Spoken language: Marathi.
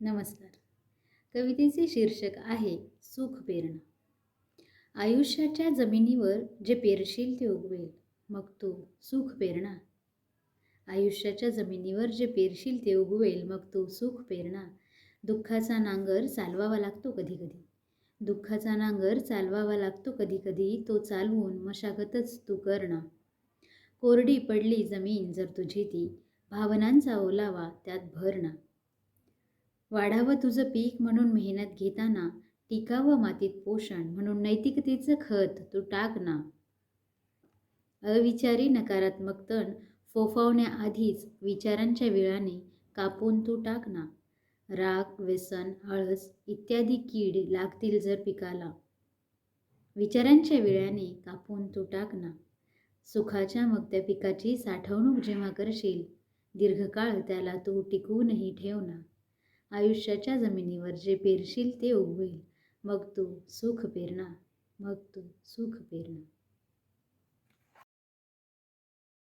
नमस्कार. कवितेचे शीर्षक आहे सुख पेरणं. आयुष्याच्या जमिनीवर जे पेरशील ते उगवेल मग तू सुख पेरणा आयुष्याच्या जमिनीवर जे पेरशील ते उगवेल मग तू सुख पेरणा दुःखाचा नांगर चालवावा लागतो कधी कधी दुःखाचा नांगर चालवावा लागतो कधी कधी तो चालवून मशागतच तू करणं. कोरडी पडली जमीन जर तुझी ती भावनांचा ओलावा त्यात भरणा. वाढावं तुझं पीक म्हणून मेहनत घेताना टिकावं मातीत पोषण म्हणून नैतिकतेचं खत तू टाक ना. अविचारी नकारात्मक तण फोफावण्याआधीच विचारांच्या विळाने कापून तू टाक ना. राग व्यसन आळस इत्यादी कीड लागतील जर पिकाला. विचारांच्या विळ्याने कापून तू टाक ना. सुखाच्या मग त्या पिकाची साठवणूक जेव्हा करशील दीर्घकाळ त्याला तू टिकवूनही ठेव ना. आयुष्याच्या जमिनीवर जे पेरशील ते उगवेल. मग तू सुख पेरणा मग तू सुख पेरणा